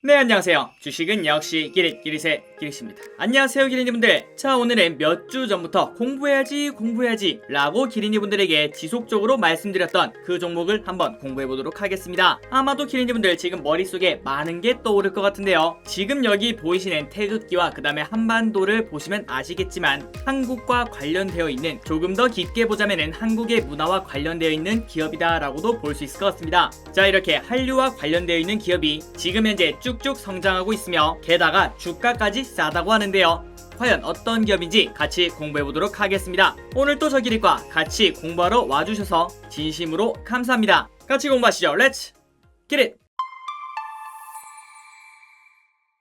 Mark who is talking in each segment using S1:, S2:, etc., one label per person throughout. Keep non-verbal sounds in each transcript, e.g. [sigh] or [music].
S1: 네 안녕하세요. 주식은 역시 기릿 기릿의 기릿입니다. 안녕하세요 기린이분들. 자 오늘은 몇 주 전부터 공부해야지 공부해야지 라고 기린이분들에게 지속적으로 말씀드렸던 그 종목을 한번 공부해보도록 하겠습니다. 아마도 기린이분들 지금 머릿속에 많은 게 떠오를 것 같은데요. 지금 여기 보이시는 태극기와 그 다음에 한반도를 보시면 아시겠지만 한국과 관련되어 있는 조금 더 깊게 보자면은 한국의 문화와 관련되어 있는 기업이다 라고도 볼 수 있을 것 같습니다. 자 이렇게 한류와 관련되어 있는 기업이 지금 현재 쭉쭉 성장하고 있으며 게다가 주가까지 싸다고 하는데요. 과연 어떤 기업인지 같이 공부해 보도록 하겠습니다. 오늘 또 저기릴과 같이 공부하러 와주셔서 진심으로 감사합니다. 같이 공부하시죠. 렛츠 기릿!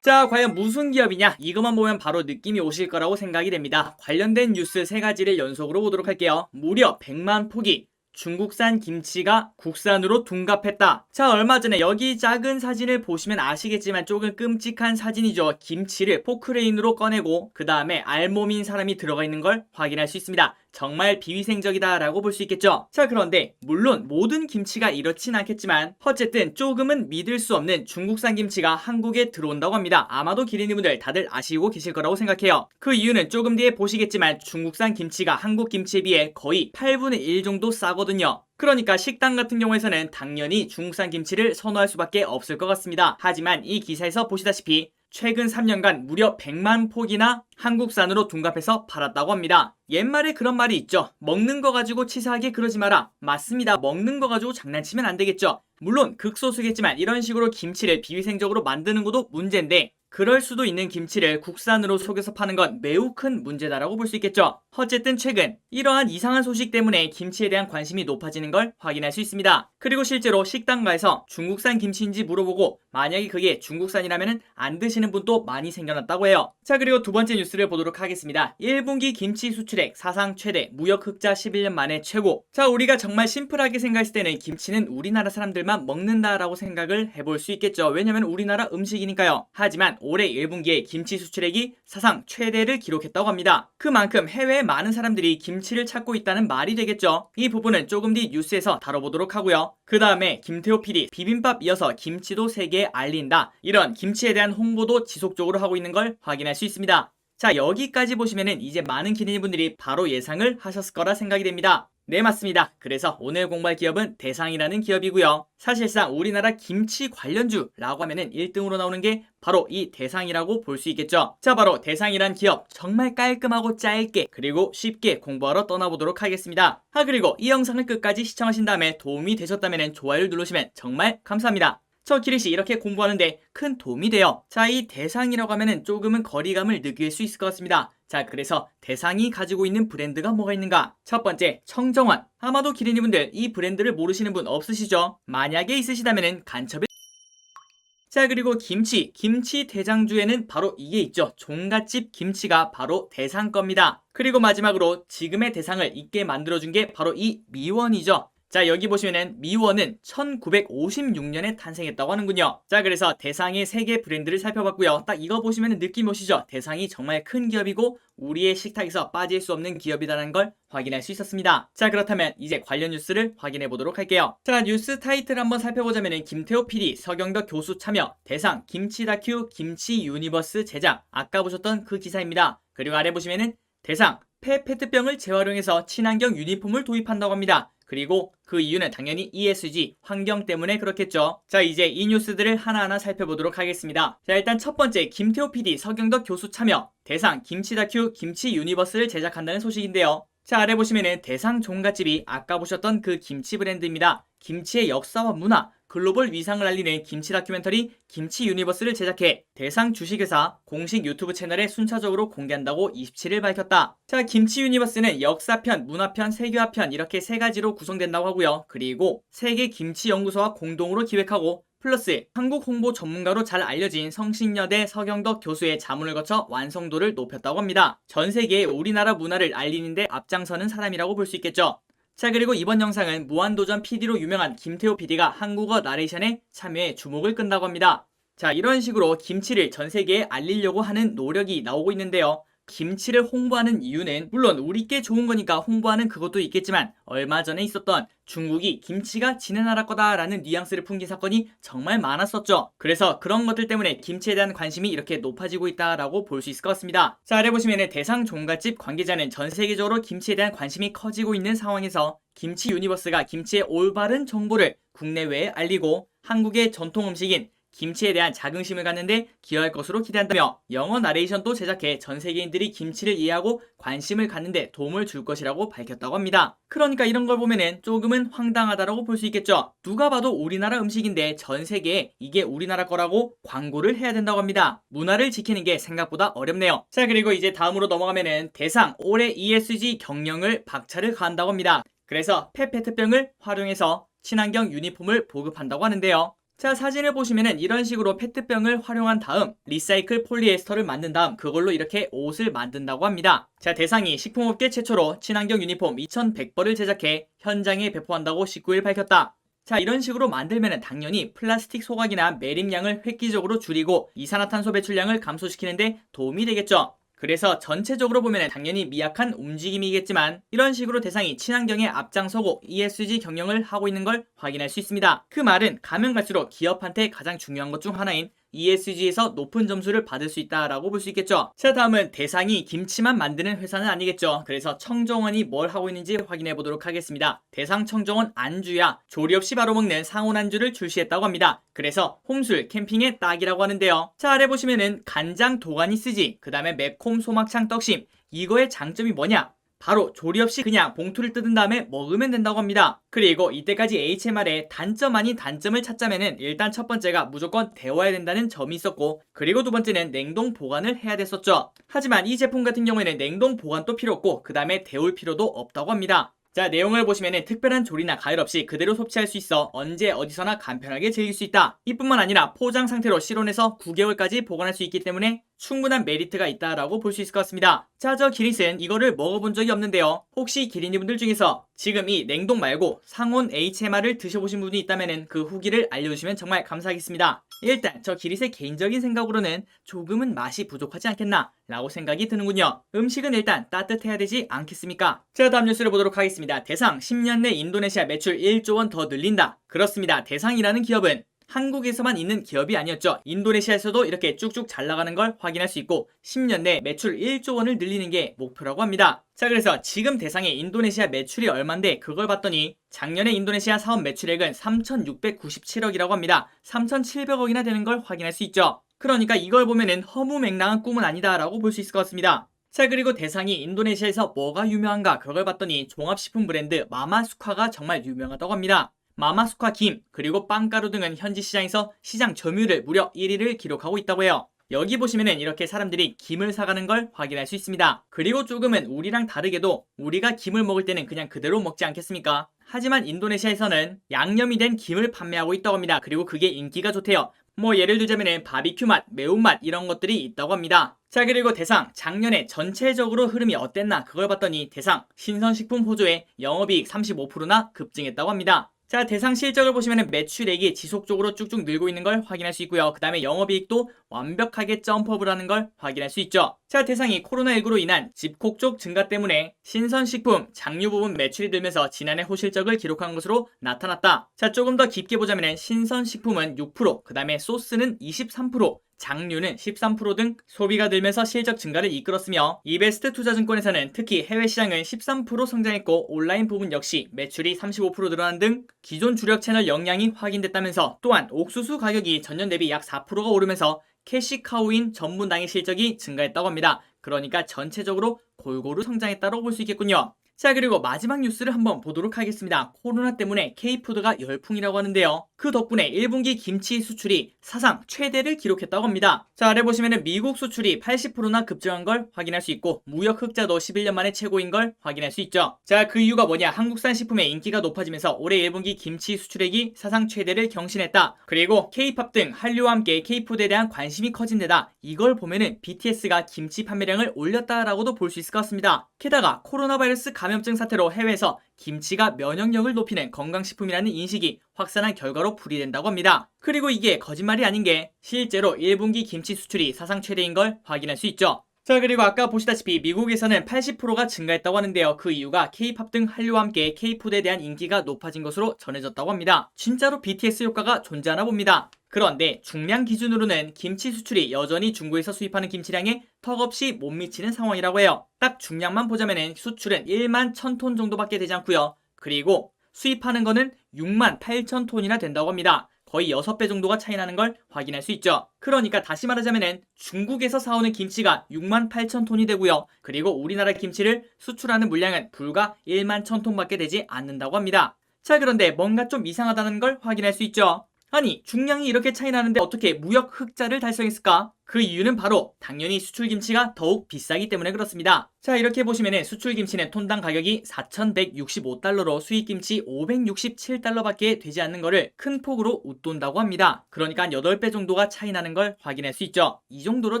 S1: 자, 과연 무슨 기업이냐? 이것만 보면 바로 느낌이 오실 거라고 생각이 됩니다. 관련된 뉴스 세 가지를 연속으로 보도록 할게요. 무려 100만 포기. 중국산 김치가 국산으로 둔갑했다. 자, 얼마 전에 여기 작은 사진을 보시면 아시겠지만 조금 끔찍한 사진이죠. 김치를 포크레인으로 꺼내고 그 다음에 알몸인 사람이 들어가 있는 걸 확인할 수 있습니다. 정말 비위생적이다라고 볼 수 있겠죠. 자, 그런데 물론 모든 김치가 이렇진 않겠지만 어쨌든 조금은 믿을 수 없는 중국산 김치가 한국에 들어온다고 합니다. 아마도 기린이분들 다들 아시고 계실 거라고 생각해요. 그 이유는 조금 뒤에 보시겠지만 중국산 김치가 한국 김치에 비해 거의 8분의 1 정도 싸거든요. 그러니까 식당 같은 경우에서는 당연히 중국산 김치를 선호할 수밖에 없을 것 같습니다. 하지만 이 기사에서 보시다시피 최근 3년간 무려 100만 폭이나 한국산으로 둔갑해서 팔았다고 합니다. 옛말에 그런 말이 있죠. 먹는 거 가지고 치사하게 그러지 마라. 맞습니다. 먹는 거 가지고 장난치면 안 되겠죠. 물론 극소수겠지만 이런 식으로 김치를 비위생적으로 만드는 것도 문제인데 그럴 수도 있는 김치를 국산으로 속여서 파는 건 매우 큰 문제다라고 볼 수 있겠죠. 어쨌든 최근 이러한 이상한 소식 때문에 김치에 대한 관심이 높아지는 걸 확인할 수 있습니다. 그리고 실제로 식당가에서 중국산 김치인지 물어보고 만약에 그게 중국산이라면 안 드시는 분도 많이 생겨났다고 해요. 자 그리고 두 번째 뉴스를 보도록 하겠습니다. 1분기 김치 수출액 사상 최대 무역 흑자 11년 만에 최고. 자 우리가 정말 심플하게 생각했을 때는 김치는 우리나라 사람들만 먹는다라고 생각을 해볼 수 있겠죠. 왜냐면 우리나라 음식이니까요. 하지만 올해 1분기에 김치 수출액이 사상 최대를 기록했다고 합니다. 그만큼 해외에 많은 사람들이 김치를 찾고 있다는 말이 되겠죠. 이 부분은 조금 뒤 뉴스에서 다뤄보도록 하고요. 그 다음에 김태호 PD 비빔밥 이어서 김치도 세계에 알린다. 이런 김치에 대한 홍보도 지속적으로 하고 있는 걸 확인할 수 있습니다. 자 여기까지 보시면은 이제 많은 기린이분들이 바로 예상을 하셨을 거라 생각이 됩니다. 네 맞습니다. 그래서 오늘 공부할 기업은 대상이라는 기업이고요. 사실상 우리나라 김치 관련주라고 하면은 1등으로 나오는 게 바로 이 대상이라고 볼 수 있겠죠. 자 바로 대상이란 기업 정말 깔끔하고 짧게 그리고 쉽게 공부하러 떠나보도록 하겠습니다. 아 그리고 이 영상을 끝까지 시청하신 다음에 도움이 되셨다면 좋아요를 누르시면 정말 감사합니다. 저 기릿이 이렇게 공부하는데 큰 도움이 돼요. 자, 이 대상이라고 하면은 조금은 거리감을 느낄 수 있을 것 같습니다. 자, 그래서 대상이 가지고 있는 브랜드가 뭐가 있는가? 첫 번째, 청정원. 아마도 기린이분들 이 브랜드를 모르시는 분 없으시죠? 만약에 있으시다면은 간첩에 [laughs] 자 그리고 김치, 김치 대장주에는 바로 이게 있죠. 종갓집 김치가 바로 대상 겁니다. 그리고 마지막으로 지금의 대상을 있게 만들어준 게 바로 이 미원이죠. 자 여기 보시면은 미원은 1956년에 탄생했다고 하는군요. 자 그래서 대상의 세계 브랜드를 살펴봤고요. 딱 이거 보시면 느낌 오시죠? 대상이 정말 큰 기업이고 우리의 식탁에서 빠질 수 없는 기업이라는 걸 확인할 수 있었습니다. 자 그렇다면 이제 관련 뉴스를 확인해 보도록 할게요. 자 뉴스 타이틀 한번 살펴보자면은 김태호 PD, 서경덕 교수 참여, 대상 김치 다큐 김치 유니버스 제작 아까 보셨던 그 기사입니다. 그리고 아래 보시면은 대상 폐 페트병을 재활용해서 친환경 유니폼을 도입한다고 합니다. 그리고 그 이유는 당연히 ESG, 환경 때문에 그렇겠죠. 자, 이제 이 뉴스들을 하나하나 살펴보도록 하겠습니다. 자, 일단 첫 번째, 김태호 PD, 서경덕 교수 참여, 대상, 김치 다큐, 김치 유니버스를 제작한다는 소식인데요. 자, 아래 보시면은 대상 종갓집이 아까 보셨던 그 김치 브랜드입니다. 김치의 역사와 문화, 글로벌 위상을 알리는 김치 다큐멘터리 김치 유니버스를 제작해 대상 주식회사 공식 유튜브 채널에 순차적으로 공개한다고 27일 밝혔다. 자, 김치 유니버스는 역사편, 문화편, 세계화편 이렇게 세 가지로 구성된다고 하고요. 그리고 세계 김치 연구소와 공동으로 기획하고 플러스 한국 홍보 전문가로 잘 알려진 성신여대 서경덕 교수의 자문을 거쳐 완성도를 높였다고 합니다. 전 세계에 우리나라 문화를 알리는데 앞장서는 사람이라고 볼 수 있겠죠. 자 그리고 이번 영상은 무한도전 PD로 유명한 김태호 PD가 한국어 나레이션에 참여해 주목을 끈다고 합니다. 자 이런 식으로 김치를 전 세계에 알리려고 하는 노력이 나오고 있는데요. 김치를 홍보하는 이유는 물론 우리께 좋은 거니까 홍보하는 그것도 있겠지만 얼마 전에 있었던 중국이 김치가 지네 나라 거다라는 뉘앙스를 풍긴 사건이 정말 많았었죠. 그래서 그런 것들 때문에 김치에 대한 관심이 이렇게 높아지고 있다라고 볼 수 있을 것 같습니다. 자, 아래 보시면 대상 종갓집 관계자는 전 세계적으로 김치에 대한 관심이 커지고 있는 상황에서 김치 유니버스가 김치의 올바른 정보를 국내외에 알리고 한국의 전통 음식인 김치에 대한 자긍심을 갖는데 기여할 것으로 기대한다며 영어 나레이션도 제작해 전 세계인들이 김치를 이해하고 관심을 갖는데 도움을 줄 것이라고 밝혔다고 합니다. 그러니까 이런 걸 보면은 조금은 황당하다라고 볼 수 있겠죠. 누가 봐도 우리나라 음식인데 전 세계에 이게 우리나라 거라고 광고를 해야 된다고 합니다. 문화를 지키는 게 생각보다 어렵네요. 자 그리고 이제 다음으로 넘어가면은 대상 올해 ESG 경영을 박차를 가한다고 합니다. 그래서 페페트병을 활용해서 친환경 유니폼을 보급한다고 하는데요. 자 사진을 보시면은 이런 식으로 페트병을 활용한 다음 리사이클 폴리에스터를 만든 다음 그걸로 이렇게 옷을 만든다고 합니다. 자 대상이 식품업계 최초로 친환경 유니폼 2100벌을 제작해 현장에 배포한다고 19일 밝혔다. 자 이런 식으로 만들면 당연히 플라스틱 소각이나 매립량을 획기적으로 줄이고 이산화탄소 배출량을 감소시키는데 도움이 되겠죠. 그래서 전체적으로 보면 당연히 미약한 움직임이겠지만 이런 식으로 대상이 친환경에 앞장서고 ESG 경영을 하고 있는 걸 확인할 수 있습니다. 그 말은 가면 갈수록 기업한테 가장 중요한 것 중 하나인 ESG에서 높은 점수를 받을 수 있다라고 볼 수 있겠죠. 자 다음은 대상이 김치만 만드는 회사는 아니겠죠. 그래서 청정원이 뭘 하고 있는지 확인해 보도록 하겠습니다. 대상 청정원 안주야 조리 없이 바로 먹는 상온 안주를 출시했다고 합니다. 그래서 홈술 캠핑에 딱이라고 하는데요. 자 아래 보시면은 간장 도가니 쓰지 그 다음에 매콤 소막창 떡심 이거의 장점이 뭐냐? 바로 조리 없이 그냥 봉투를 뜯은 다음에 먹으면 된다고 합니다. 그리고 이때까지 HMR의 단점 아닌 단점을 찾자면은 일단 첫 번째가 무조건 데워야 된다는 점이 있었고 그리고 두 번째는 냉동 보관을 해야 됐었죠. 하지만 이 제품 같은 경우에는 냉동 보관도 필요 없고 그 다음에 데울 필요도 없다고 합니다. 자 내용을 보시면 특별한 조리나 가열 없이 그대로 섭취할 수 있어 언제 어디서나 간편하게 즐길 수 있다. 이뿐만 아니라 포장 상태로 실온에서 9개월까지 보관할 수 있기 때문에 충분한 메리트가 있다라고 볼 수 있을 것 같습니다. 자 저 기릿은 이거를 먹어본 적이 없는데요. 혹시 기린이분들 중에서 지금 이 냉동 말고 상온 HMR을 드셔보신 분이 있다면 그 후기를 알려주시면 정말 감사하겠습니다. 일단 저 기릿의 개인적인 생각으로는 조금은 맛이 부족하지 않겠나 라고 생각이 드는군요. 음식은 일단 따뜻해야 되지 않겠습니까? 자 다음 뉴스를 보도록 하겠습니다. 대상 10년 내 인도네시아 매출 1조 원 더 늘린다. 그렇습니다. 대상이라는 기업은 한국에서만 있는 기업이 아니었죠. 인도네시아에서도 이렇게 쭉쭉 잘 나가는 걸 확인할 수 있고 10년 내 매출 1조 원을 늘리는 게 목표라고 합니다. 자 그래서 지금 대상의 인도네시아 매출이 얼만데 그걸 봤더니 작년에 인도네시아 사업 매출액은 3,697억이라고 합니다. 3,700억이나 되는 걸 확인할 수 있죠. 그러니까 이걸 보면은 허무맹랑한 꿈은 아니다라고 볼 수 있을 것 같습니다. 자 그리고 대상이 인도네시아에서 뭐가 유명한가 그걸 봤더니 종합식품 브랜드 마마스카가 정말 유명하다고 합니다. 마마스카 김 그리고 빵가루 등은 현지 시장에서 시장 점유율을 무려 1위를 기록하고 있다고 해요. 여기 보시면은 이렇게 사람들이 김을 사가는 걸 확인할 수 있습니다. 그리고 조금은 우리랑 다르게도 우리가 김을 먹을 때는 그냥 그대로 먹지 않겠습니까? 하지만 인도네시아에서는 양념이 된 김을 판매하고 있다고 합니다. 그리고 그게 인기가 좋대요. 뭐 예를 들자면 바비큐 맛, 매운맛 이런 것들이 있다고 합니다. 자 그리고 대상 작년에 전체적으로 흐름이 어땠나 그걸 봤더니 대상 신선식품 호조의 영업이익 35%나 급증했다고 합니다. 자 대상 실적을 보시면 매출액이 지속적으로 쭉쭉 늘고 있는 걸 확인할 수 있고요. 그 다음에 영업이익도 완벽하게 점프업을 하는 걸 확인할 수 있죠. 자 대상이 코로나19로 인한 집콕 쪽 증가 때문에 신선식품 장류 부분 매출이 들면서 지난해 호실적을 기록한 것으로 나타났다. 자 조금 더 깊게 보자면 신선식품은 6%그 다음에 소스는 23% 장류는 13%등 소비가 늘면서 실적 증가를 이끌었으며 이베스트 투자증권에서는 특히 해외 시장은 13% 성장했고 온라인 부분 역시 매출이 35% 늘어난 등 기존 주력 채널 역량이 확인됐다면서 또한 옥수수 가격이 전년 대비 약 4%가 오르면서 캐시카우인 전문당의 실적이 증가했다고 합니다. 그러니까 전체적으로 골고루 성장했다고 볼 수 있겠군요. 자 그리고 마지막 뉴스를 한번 보도록 하겠습니다. 코로나 때문에 K푸드가 열풍이라고 하는데요. 그 덕분에 1분기 김치 수출이 사상 최대를 기록했다고 합니다. 자 아래 보시면 미국 수출이 80%나 급증한 걸 확인할 수 있고 무역 흑자도 11년 만에 최고인 걸 확인할 수 있죠. 자 그 이유가 뭐냐 한국산 식품의 인기가 높아지면서 올해 1분기 김치 수출액이 사상 최대를 경신했다. 그리고 K팝 등 한류와 함께 K푸드에 대한 관심이 커진 데다 이걸 보면은 BTS가 김치 판매량을 올렸다라고도 볼 수 있을 것 같습니다. 게다가 코로나 바이러스 감 감염증 사태로 해외에서 김치가 면역력을 높이는 건강식품이라는 인식이 확산한 결과로 풀이된다고 합니다. 그리고 이게 거짓말이 아닌 게 실제로 1분기 김치 수출이 사상 최대인 걸 확인할 수 있죠. 자 그리고 아까 보시다시피 미국에서는 80%가 증가했다고 하는데요. 그 이유가 K-팝 등 한류와 함께 K-푸드에 대한 인기가 높아진 것으로 전해졌다고 합니다. 진짜로 BTS 효과가 존재하나 봅니다. 그런데 중량 기준으로는 김치 수출이 여전히 중국에서 수입하는 김치량에 턱없이 못 미치는 상황이라고 해요. 딱 중량만 보자면 수출은 1만 1000톤 정도밖에 되지 않고요. 그리고 수입하는 거는 6만 8천 톤이나 된다고 합니다. 거의 6배 정도가 차이 나는 걸 확인할 수 있죠. 그러니까 다시 말하자면 중국에서 사오는 김치가 6만 8천 톤이 되고요. 그리고 우리나라 김치를 수출하는 물량은 불과 1만 1천 톤밖에 되지 않는다고 합니다. 자 그런데 뭔가 좀 이상하다는 걸 확인할 수 있죠. 아니 중량이 이렇게 차이 나는데 어떻게 무역 흑자를 달성했을까? 그 이유는 바로 당연히 수출 김치가 더욱 비싸기 때문에 그렇습니다. 자 이렇게 보시면 수출 김치는 톤당 가격이 4,165달러로 수입 김치 567달러밖에 되지 않는 것을 큰 폭으로 웃돈다고 합니다. 그러니까 한 8배 정도가 차이 나는 걸 확인할 수 있죠. 이 정도로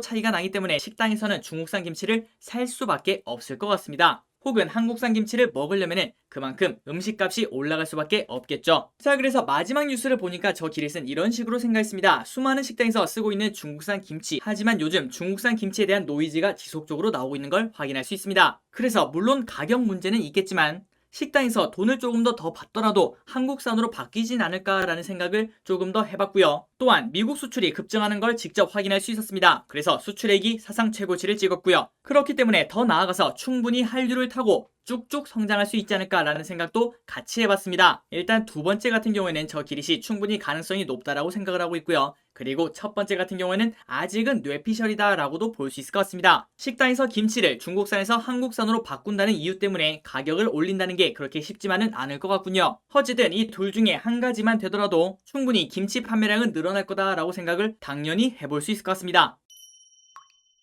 S1: 차이가 나기 때문에 식당에서는 중국산 김치를 살 수밖에 없을 것 같습니다. 혹은 한국산 김치를 먹으려면 그만큼 음식값이 올라갈 수밖에 없겠죠. 자, 그래서 마지막 뉴스를 보니까 저 기릿은 이런 식으로 생각했습니다. 수많은 식당에서 쓰고 있는 중국산 김치. 하지만 요즘 중국산 김치에 대한 노이즈가 지속적으로 나오고 있는 걸 확인할 수 있습니다. 그래서 물론 가격 문제는 있겠지만 식당에서 돈을 조금 더 더 받더라도 한국산으로 바뀌진 않을까라는 생각을 조금 더 해봤고요. 또한 미국 수출이 급증하는 걸 직접 확인할 수 있었습니다. 그래서 수출액이 사상 최고치를 찍었고요. 그렇기 때문에 더 나아가서 충분히 한류를 타고 쭉쭉 성장할 수 있지 않을까라는 생각도 같이 해봤습니다. 일단 두 번째 같은 경우에는 저 기릿이 충분히 가능성이 높다라고 생각을 하고 있고요. 그리고 첫 번째 같은 경우에는 아직은 뇌피셜이다라고도 볼 수 있을 것 같습니다. 식당에서 김치를 중국산에서 한국산으로 바꾼다는 이유 때문에 가격을 올린다는 게 그렇게 쉽지만은 않을 것 같군요. 어쨌든 이 둘 중에 한 가지만 되더라도 충분히 김치 판매량은 늘어날 거다라고 생각을 당연히 해볼 수 있을 것 같습니다.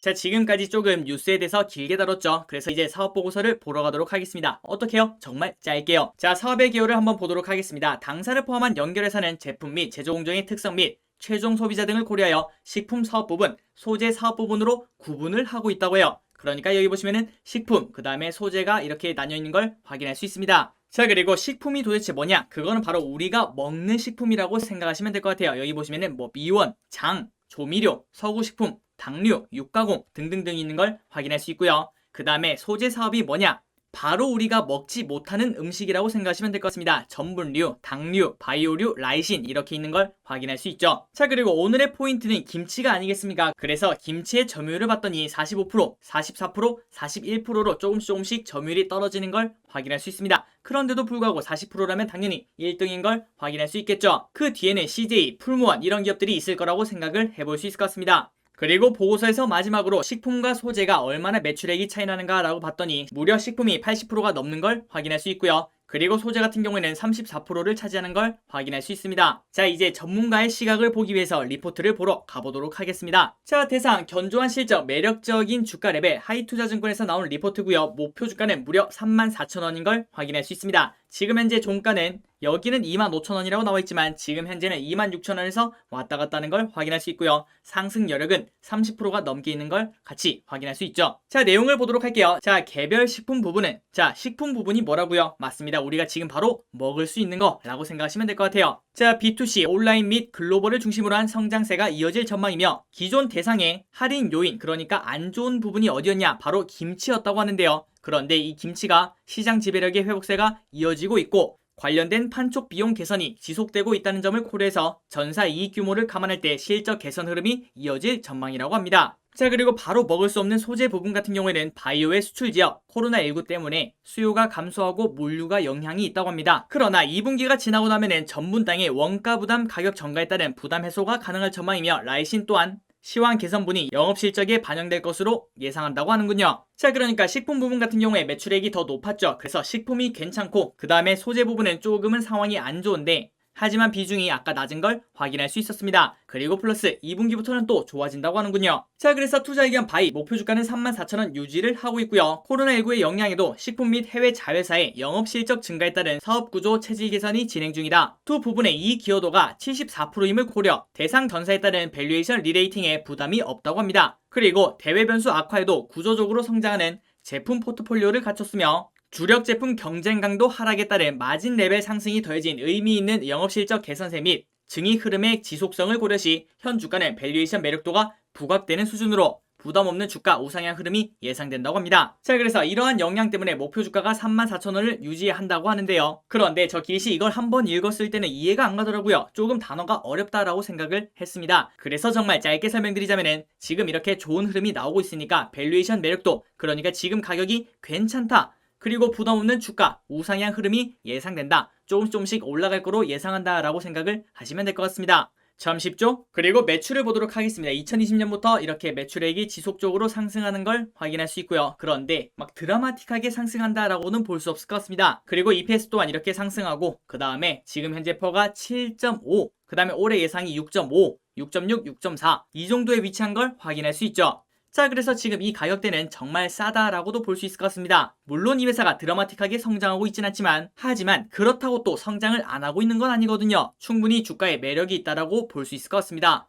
S1: 자, 지금까지 조금 뉴스에 대해서 길게 다뤘죠. 그래서 이제 사업 보고서를 보러 가도록 하겠습니다. 어떻게요? 정말 짧게요. 자, 사업의 개요를 한번 보도록 하겠습니다. 당사를 포함한 연결회사는 제품 및 제조 공정의 특성 및 최종 소비자 등을 고려하여 식품 사업 부분, 소재 사업 부분으로 구분을 하고 있다고 해요. 그러니까 여기 보시면은 식품, 그 다음에 소재가 이렇게 나뉘어 있는 걸 확인할 수 있습니다. 자 그리고 식품이 도대체 뭐냐? 그거는 바로 우리가 먹는 식품이라고 생각하시면 될 것 같아요. 여기 보시면은 뭐 미원, 장, 조미료, 서구식품, 당류, 육가공 등등등 있는 걸 확인할 수 있고요. 그 다음에 소재 사업이 뭐냐? 바로 우리가 먹지 못하는 음식이라고 생각하시면 될 것 같습니다. 전분류, 당류, 바이오류, 라이신 이렇게 있는 걸 확인할 수 있죠. 자 그리고 오늘의 포인트는 김치가 아니겠습니까? 그래서 김치의 점유율을 봤더니 45%, 44%, 41%로 조금씩 조금씩 점유율이 떨어지는 걸 확인할 수 있습니다. 그런데도 불구하고 40%라면 당연히 1등인 걸 확인할 수 있겠죠. 그 뒤에는 CJ, 풀무원 이런 기업들이 있을 거라고 생각을 해볼 수 있을 것 같습니다. 그리고 보고서에서 마지막으로 식품과 소재가 얼마나 매출액이 차이 나는가 라고 봤더니 무려 식품이 80%가 넘는 걸 확인할 수 있고요. 그리고 소재 같은 경우에는 34%를 차지하는 걸 확인할 수 있습니다. 자, 이제 전문가의 시각을 보기 위해서 리포트를 보러 가보도록 하겠습니다. 자, 대상 견조한 실적, 매력적인 주가 레벨 하이투자증권에서 나온 리포트고요. 목표 주가는 무려 34,000원인 걸 확인할 수 있습니다. 지금 현재 종가는 여기는 25,000원이라고 나와 있지만 지금 현재는 26,000원에서 왔다 갔다 하는 걸 확인할 수 있고요. 상승 여력은 30%가 넘게 있는 걸 같이 확인할 수 있죠. 자, 내용을 보도록 할게요. 자, 개별 식품 부분은 자, 식품 부분이 뭐라고요? 맞습니다. 우리가 지금 바로 먹을 수 있는 거라고 생각하시면 될 것 같아요. 자, B2C 온라인 및 글로벌을 중심으로 한 성장세가 이어질 전망이며 기존 대상의 할인 요인, 그러니까 안 좋은 부분이 어디였냐? 바로 김치였다고 하는데요. 그런데 이 김치가 시장 지배력의 회복세가 이어지고 있고 관련된 판촉 비용 개선이 지속되고 있다는 점을 고려해서 전사 이익 규모를 감안할 때 실적 개선 흐름이 이어질 전망이라고 합니다. 자 그리고 바로 먹을 수 없는 소재 부분 같은 경우에는 바이오의 수출 지역 코로나19 때문에 수요가 감소하고 물류가 영향이 있다고 합니다. 그러나 2분기가 지나고 나면은 전분 땅의 원가 부담 가격 전가에 따른 부담 해소가 가능할 전망이며 라이신 또한 시황 개선분이 영업 실적에 반영될 것으로 예상한다고 하는군요. 자, 그러니까 식품 부분 같은 경우에 매출액이 더 높았죠. 그래서 식품이 괜찮고 그 다음에 소재 부분은 조금은 상황이 안 좋은데 하지만 비중이 아까 낮은 걸 확인할 수 있었습니다. 그리고 플러스 2분기부터는 또 좋아진다고 하는군요. 자 그래서 투자 의견 바이 목표 주가는 34,000원 유지를 하고 있고요. 코로나19의 영향에도 식품 및 해외 자회사의 영업 실적 증가에 따른 사업 구조 체질 개선이 진행 중이다. 두 부분의 이 기여도가 74%임을 고려 대상 전사에 따른 밸류에이션 리레이팅에 부담이 없다고 합니다. 그리고 대외 변수 악화에도 구조적으로 성장하는 제품 포트폴리오를 갖췄으며 주력 제품 경쟁 강도 하락에 따른 마진 레벨 상승이 더해진 의미 있는 영업 실적 개선세 및 증익 흐름의 지속성을 고려시 현 주가는 밸류에이션 매력도가 부각되는 수준으로 부담 없는 주가 우상향 흐름이 예상된다고 합니다. 자, 그래서 이러한 영향 때문에 목표 주가가 34,000원을 유지한다고 하는데요. 그런데 저 길씨 이걸 한번 읽었을 때는 이해가 안 가더라고요. 조금 단어가 어렵다라고 생각을 했습니다. 그래서 정말 짧게 설명드리자면은 지금 이렇게 좋은 흐름이 나오고 있으니까 밸류에이션 매력도 그러니까 지금 가격이 괜찮다. 그리고 부담 없는 주가 우상향 흐름이 예상된다. 조금씩 조금씩 올라갈 거로 예상한다라고 생각을 하시면 될 것 같습니다. 참 쉽죠? 그리고 매출을 보도록 하겠습니다. 2020년부터 이렇게 매출액이 지속적으로 상승하는 걸 확인할 수 있고요. 그런데 막 드라마틱하게 상승한다라고는 볼 수 없을 것 같습니다. 그리고 EPS 또한 이렇게 상승하고 그 다음에 지금 현재 퍼가 7.5, 그 다음에 올해 예상이 6.5, 6.6, 6.4 이 정도에 위치한 걸 확인할 수 있죠. 자, 그래서 지금 이 가격대는 정말 싸다라고도 볼 수 있을 것 같습니다. 물론 이 회사가 드라마틱하게 성장하고 있진 않지만, 하지만 그렇다고 또 성장을 안 하고 있는 건 아니거든요. 충분히 주가에 매력이 있다라고 볼 수 있을 것 같습니다.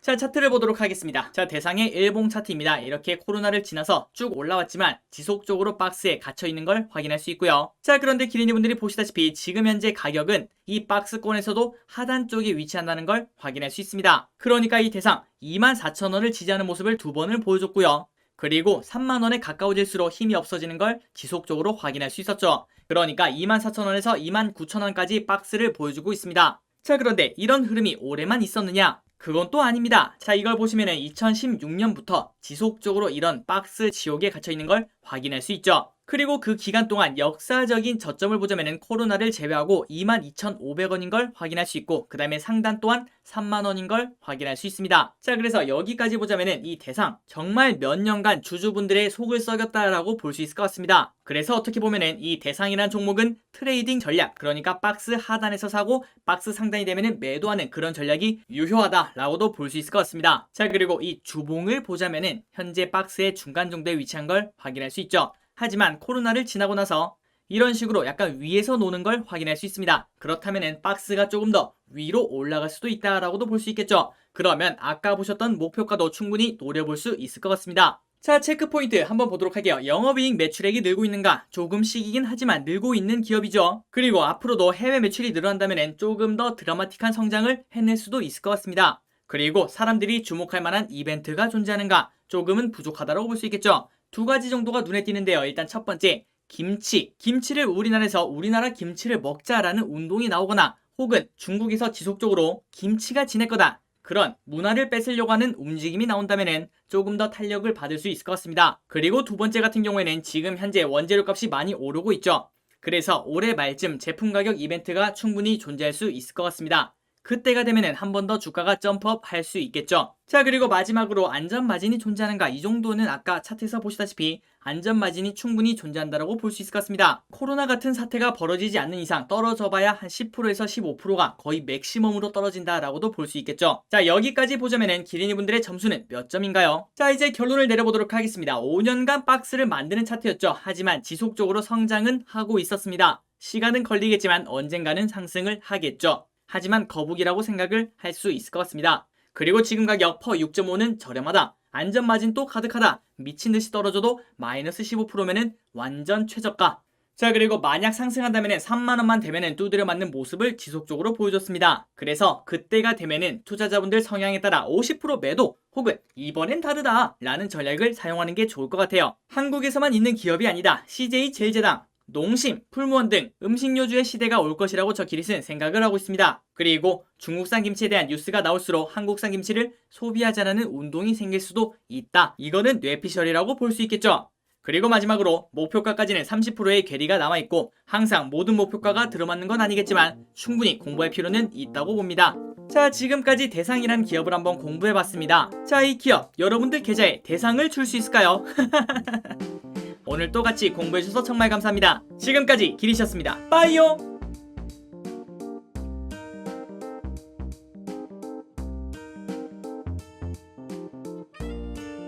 S1: 자, 차트를 보도록 하겠습니다. 자, 대상의 일봉 차트입니다. 이렇게 코로나를 지나서 쭉 올라왔지만 지속적으로 박스에 gat혀 있는 걸 확인할 수 있고요. 자, 그런데 기린이분들이 보시다시피 지금 현재 가격은 이 박스권에서도 하단 쪽에 위치한다는 걸 확인할 수 있습니다. 그러니까 이 대상 24,000원을 지지하는 모습을 두 번을 보여줬고요. 그리고 3만원에 가까워질수록 힘이 없어지는 걸 지속적으로 확인할 수 있었죠. 그러니까 24,000원에서 29,000원까지 박스를 보여주고 있습니다. 자, 그런데 이런 흐름이 오래만 있었느냐? 그건 또 아닙니다. 자, 이걸 보시면은 2016년부터 지속적으로 이런 박스 지옥에 갇혀 있는 걸 확인할 수 있죠. 그리고 그 기간 동안 역사적인 저점을 보자면은 코로나를 제외하고 22,500원인 걸 확인할 수 있고 그 다음에 상단 또한 3만원인 걸 확인할 수 있습니다. 자 그래서 여기까지 보자면은 이 대상 정말 몇 년간 주주분들의 속을 썩였다라고 볼 수 있을 것 같습니다. 그래서 어떻게 보면은 이 대상이란 종목은 트레이딩 전략 그러니까 박스 하단에서 사고 박스 상단이 되면은 매도하는 그런 전략이 유효하다라고도 볼 수 있을 것 같습니다. 자 그리고 이 주봉을 보자면은 현재 박스의 중간 정도에 위치한 걸 확인할 수 있죠. 하지만 코로나를 지나고 나서 이런 식으로 약간 위에서 노는 걸 확인할 수 있습니다. 그렇다면 박스가 조금 더 위로 올라갈 수도 있다라고도 볼 수 있겠죠. 그러면 아까 보셨던 목표가도 충분히 노려볼 수 있을 것 같습니다. 자, 체크 포인트 한번 보도록 할게요. 영업이익 매출액이 늘고 있는가? 조금씩이긴 하지만 늘고 있는 기업이죠. 그리고 앞으로도 해외 매출이 늘어난다면 조금 더 드라마틱한 성장을 해낼 수도 있을 것 같습니다. 그리고 사람들이 주목할 만한 이벤트가 존재하는가? 조금은 부족하다고 볼 수 있겠죠. 두 가지 정도가 눈에 띄는데요. 일단 첫 번째, 김치. 김치를 우리나라에서 우리나라 김치를 먹자라는 운동이 나오거나 혹은 중국에서 지속적으로 김치가 지낼 거다. 그런 문화를 뺏으려고 하는 움직임이 나온다면 조금 더 탄력을 받을 수 있을 것 같습니다. 그리고 두 번째 같은 경우에는 지금 현재 원재료 값이 많이 오르고 있죠. 그래서 올해 말쯤 제품 가격 이벤트가 충분히 존재할 수 있을 것 같습니다. 그때가 되면은 한번 더 주가가 점프업 할 수 있겠죠. 자, 그리고 마지막으로 안전 마진이 존재하는가? 이 정도는 아까 차트에서 보시다시피 안전 마진이 충분히 존재한다고 볼수 있을 것 같습니다. 코로나 같은 사태가 벌어지지 않는 이상 떨어져 봐야 한 10%에서 15%가 거의 맥시멈으로 떨어진다라고도 볼 수 있겠죠. 자, 여기까지 보자면은 기린이 분들의 점수는 몇 점인가요? 자, 이제 결론을 내려보도록 하겠습니다. 5년간 박스를 만드는 차트였죠. 하지만 지속적으로 성장은 하고 있었습니다. 시간은 걸리겠지만 언젠가는 상승을 하겠죠. 하지만 거북이라고 생각을 할 수 있을 것 같습니다. 그리고 지금 가격 퍼 6.5는 저렴하다. 안전마진 또 가득하다. 미친 듯이 떨어져도 마이너스 15%면은 완전 최저가. 자 그리고 만약 상승한다면 3만원만 되면은 두드려 맞는 모습을 지속적으로 보여줬습니다. 그래서 그때가 되면은 투자자분들 성향에 따라 50% 매도 혹은 이번엔 다르다 라는 전략을 사용하는 게 좋을 것 같아요. 한국에서만 있는 기업이 아니다. CJ 제일제당 농심, 풀무원 등 음식료주의 시대가 올 것이라고 저 기릿은 생각을 하고 있습니다. 그리고 중국산 김치에 대한 뉴스가 나올수록 한국산 김치를 소비하자라는 운동이 생길 수도 있다. 이거는 뇌피셜이라고 볼 수 있겠죠. 그리고 마지막으로 목표가까지는 30%의 괴리가 남아있고 항상 모든 목표가가 들어맞는 건 아니겠지만 충분히 공부할 필요는 있다고 봅니다. 자 지금까지 대상이란 기업을 한번 공부해봤습니다. 자 이 기업 여러분들 계좌에 대상을 줄 수 있을까요? [laughs] 오늘 또 같이 공부해주셔서 정말 감사합니다. 지금까지 길이셨습니다. 빠이요!